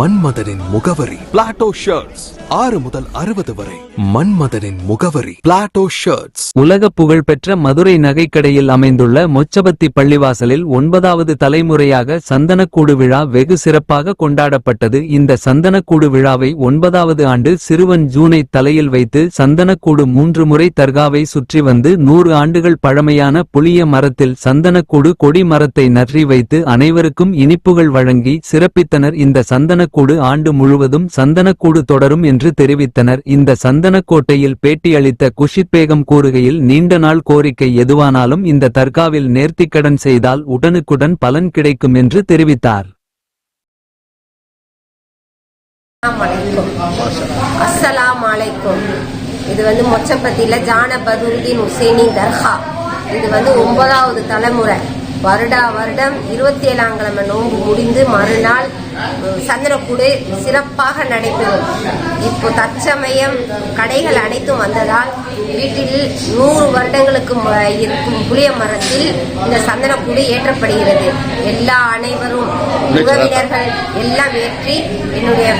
மன்மதனின் முகவரி. Plato shirts ஆறு முதல் அறுபது வரை. மன்மதனின் முகவரி. பிளாட்டோ ஷர்ட்ஸ் உலக புகழ்பெற்ற மதுரை நகைக்கடையில் அமைந்துள்ள மொச்சபத்தி பள்ளிவாசலில் ஒன்பதாவது தலைமுறையாக சந்தனக்கூடு விழா வெகு சிறப்பாக கொண்டாடப்பட்டது. இந்த சந்தனக்கூடு விழாவை ஒன்பதாவது ஆண்டு சிறுவன் ஜூனை தலையில் வைத்து சந்தனக்கூடு மூன்று முறை தர்காவை சுற்றி வந்து நூறு ஆண்டுகள் பழமையான புளிய மரத்தில் சந்தனக்கூடு கொடி மரத்தை நற்றி வைத்து அனைவருக்கும் இனிப்புகள் வழங்கி சிறப்பித்தனர். இந்த சந்தன சந்தனக்கூடு ஆண்டு முழுவதும் சந்தனக்கூடு தொடரும் என்று தெரிவித்தனர். இந்த சந்தனக்கோட்டையில் பேட்டியளித்த குஷித் பேகம் கூறுகையில் நீண்ட நாள் கோரிக்கை எதுவானாலும் இந்த தர்காவில் நேர்த்திக்கடன் செய்தால் உடனுக்குடன் பலன் கிடைக்கும் என்று தெரிவித்தார். அஸ்ஸலாம் அலைக்கும். இது வந்து மொச்சப்பத்தியில் ஜான பதுருதீன் ஹுசேனி தர்கா. இது வந்து ஒன்பதாவது தலைமுறை. வருடா வருடம் இருபத்தி ஏழாம் கிழமை நோன்பு முடிந்து மறுநாள் சந்தனக்கூடு சந்திரக்கூடு சிறப்பாக நடைபெறும். இப்போ தற்சமயம் கடைகள் அனைத்தும் வந்ததால் வீட்டில் நூறு வருடங்களுக்கு இருக்கும் புளிய மரத்தில் இந்த சந்தனக்கூடு ஏற்றப்படுகிறது. எல்லா அனைவரும் உறவினர்கள் எல்லாம் ஏற்றி என்னுடைய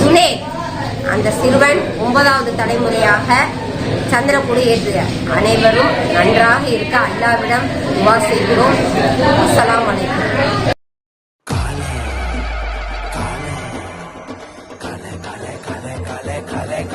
சுனே அந்த சிறுவன் ஒன்பதாவது தலைமுறையாக சந்திரக்குடி ஏற்றுக அனைவரும் நன்றாக இருக்க அல்லாவிடம் துவா செய்கிறோம்.